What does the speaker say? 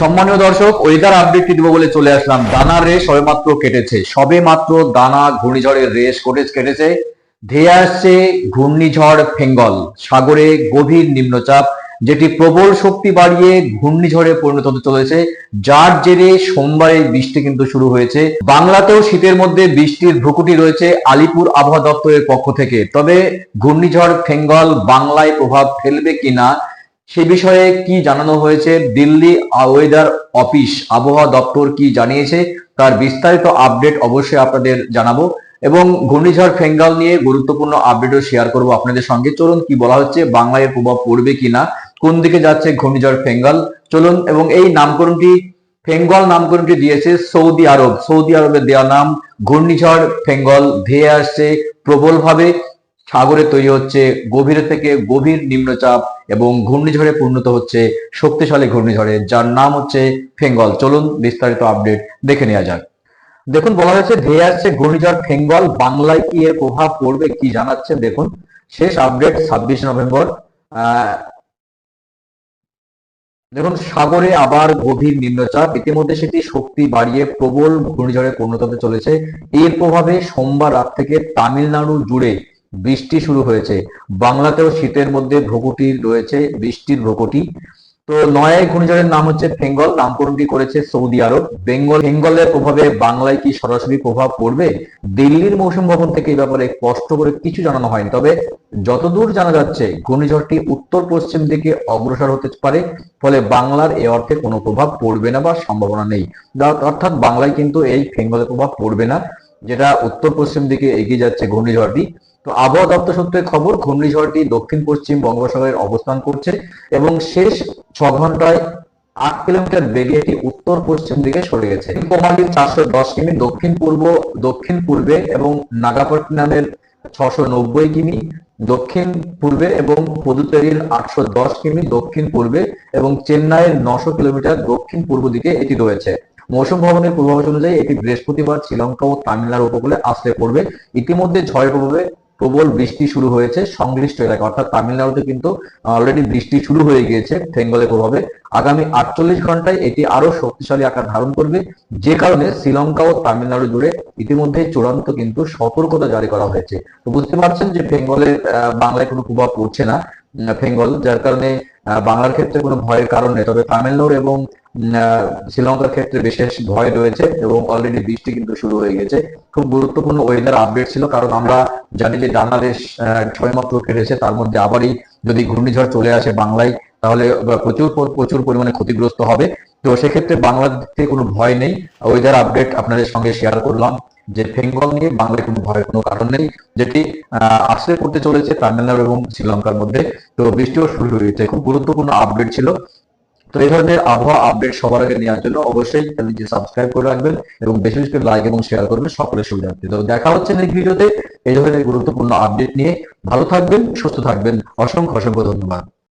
সম্মানীয় দর্শক ওয়েদার আপডেটটি দেবো বলে চলে আসলাম। দানার রেস সবে মাত্র কেটেছে। সবে মাত্র দানা ঘূর্ণিঝড়ের রেস কোটেজ কেটেছে। ধেয়ে আসছে ঘূর্ণিঝড় ফেঙ্গল। সাগরে গভীর নিম্নচাপ, যেটি প্রবল শক্তি বাড়িয়ে ঘূর্ণিঝড়ে পরিণত হতে চলেছে। যার জেরে সোমবারে বৃষ্টি কিন্তু শুরু হয়েছে। বাংলাতেও শীতের মধ্যে বৃষ্টির ভ্রুকুটি রয়েছে আলিপুর আবহাওয়া দপ্তরের পক্ষ থেকে। তবে ঘূর্ণিঝড় ফেঙ্গল বাংলায় প্রভাব ফেলবে কিনা সে বিষয়ে কি জানানো হয়েছে? দিল্লি ওয়েদার অফিস আবহাওয়া দপ্তর কি জানিয়েছে? তার বিস্তারিত আপডেট অবশ্যই আপনাদের জানাব। এবং ঘূর্ণিঝড় ফেঙ্গাল নিয়ে গুরুত্বপূর্ণ আপডেটও শেয়ার করব আপনাদের সঙ্গে। চলুন কি বলা হচ্ছে? বাংলায় প্রভাব পড়বে কিনা? কোন দিকে যাচ্ছে ঘূর্ণিঝড় ফেঙ্গাল? চলুন, এবং এই নামকরণটি, ফেঙ্গল নামকরণটি দিয়েছে সৌদি আরব। সৌদি আরবের দেওয়া নাম, ঘূর্ণিঝড় ফেঙ্গল ধেয়ে আসছে প্রবলভাবে। সাগরে তৈরি হচ্ছে গভীর থেকে গভীর নিম্নচাপ এবং ঘূর্ণিঝড়ে পরিণত হচ্ছে শক্তিশালী ঘূর্ণিঝড়ে, যার নাম হচ্ছে ফেঙ্গল। চলুন বিস্তারিত আপডেট দেখে নেওয়া যাক। দেখুন, বলা হয়েছে ধেয়ে আসছে ঘূর্ণিঝড় ফেঙ্গল। বাংলায় কি এর প্রভাব পড়বে কি জানাচ্ছেন দেখুন। শেষ আপডেট ছাব্বিশ নভেম্বর। দেখুন, সাগরে আবার গভীর নিম্নচাপ। ইতিমধ্যে সেটি শক্তি বাড়িয়ে প্রবল ঘূর্ণিঝড়ে পরিণত হতে চলেছে। এর প্রভাবে সোমবার রাত থেকে তামিলনাড়ু জুড়ে বৃষ্টি শুরু হয়েছে। বাংলাতেও শীতের মধ্যে ভ্রকুটি রয়েছে, বৃষ্টির ভ্রকুটি। তো নয় ঘূর্ণিঝড়ের নাম হচ্ছে ফেঙ্গল নামকরণটি করেছে সৌদি আরব। বেঙ্গল, বেঙ্গলের প্রভাবে বাংলায় কি সরাসরি প্রভাব পড়বে? দিল্লির মৌসুম ভবন থেকে এই ব্যাপারে স্পষ্ট করে কিছু জানানো হয়নি। তবে যতদূর জানা যাচ্ছে, ঘূর্ণিঝড়টি উত্তর পশ্চিম দিকে অগ্রসর হতে পারে, ফলে বাংলার এ অর্থে কোনো প্রভাব পড়বে না বা সম্ভাবনা নেই। অর্থাৎ বাংলায় কিন্তু এই ফেঙ্গলের প্রভাব পড়বে না, যেটা উত্তর পশ্চিম দিকে এগিয়ে যাচ্ছে ঘূর্ণিঝড়টি। তো আবহাওয়া দপ্তর সূত্রে খবর, ঘূর্ণিঝড়টি দক্ষিণ পশ্চিম বঙ্গোপসাগরে অবস্থান করছে এবং শেষ ছ ঘন্টায় আট কিলোমিটার বেগে এটি উত্তর পশ্চিম দিকে সরে গেছে। চারশো দশ কিমি দক্ষিণ পূর্ব দক্ষিণ পূর্বে এবং নাগাপট্টিনামের ছশো নব্বই কিমি দক্ষিণ পূর্বে এবং পুদুচেরির আটশো দশ কিমি দক্ষিণ পূর্বে এবং চেন্নাইয়ের নশো কিলোমিটার দক্ষিণ পূর্ব দিকে এটি রয়েছে। মৌসুম ভবনের পূর্বাভাস অনুযায়ী এটি বৃহস্পতিবার শ্রীলঙ্কা ও তামিলনাড়ু উপকূলে আশ্রয় পড়বে। ইতিমধ্যে ঝড়ের প্রভাবে প্রবল বৃষ্টি শুরু হয়েছে সংশ্লিষ্ট এলাকা অর্থাৎ তামিলনাড়ুতে কিন্তু অলরেডি বৃষ্টি শুরু হয়ে গিয়েছে ফেঙ্গলের প্রভাবে। আগামী আটচল্লিশ ঘন্টায় এটি আরও শক্তিশালী আকার ধারণ করবে। যে কারণে শ্রীলঙ্কা ও তামিলনাড়ু জুড়ে ইতিমধ্যে চূড়ান্ত কিন্তু সতর্কতা জারি করা হয়েছে। তো বুঝতে পারছেন যে বেঙ্গলের আহ, বাংলায় কোনো প্রভাব পড়ছে না। ফেঙ্গল যার কারণে বাংলার ক্ষেত্রে কোনো ভয়ের কারণ নেই। তবে তামিলনাড়ু এবং শ্রীলঙ্কার ক্ষেত্রে বিশেষ ভয় রয়েছে এবং অলরেডি বৃষ্টি কিন্তু শুরু হয়ে গেছে। খুব গুরুত্বপূর্ণ ওয়েদার আপডেট ছিল, কারণ আমরা জানি যে বাংলাদেশ ছয় মাত্র কেটেছে, তার মধ্যে আবারই যদি ঘূর্ণিঝড় চলে আসে বাংলায়, তাহলে প্রচুর প্রচুর পরিমাণে ক্ষতিগ্রস্ত হবে। তো সেক্ষেত্রে থেকে কোনো ভয় নেই। ওয়েদার আপডেট আপনাদের সঙ্গে শেয়ার করলাম। যে বেঙ্গল নিয়ে বাংলায় কোনো ভয়ের কোনো কারণ নেই, যেটি আশ্রয় করতে চলেছে তামিলনাড়ু এবং শ্রীলঙ্কার মধ্যে। তো বৃষ্টিও শুরু হয়েছে খুব গুরুত্বপূর্ণ আপডেট ছিল। তো এই ধরনের আবহাওয়া আপডেট সবার আগে নেওয়ার জন্য অবশ্যই চ্যানেলটি সাবস্ক্রাইব করে রাখবেন এবং বেশি বেশি লাইক এবং শেয়ার করবেন সকলের সুবিধার্থে। তো দেখা হচ্ছে নেক্সট ভিডিওতে এই ধরনের গুরুত্বপূর্ণ আপডেট নিয়ে ভালো থাকবেন, সুস্থ থাকবেন। অসংখ্য অসংখ্য ধন্যবাদ।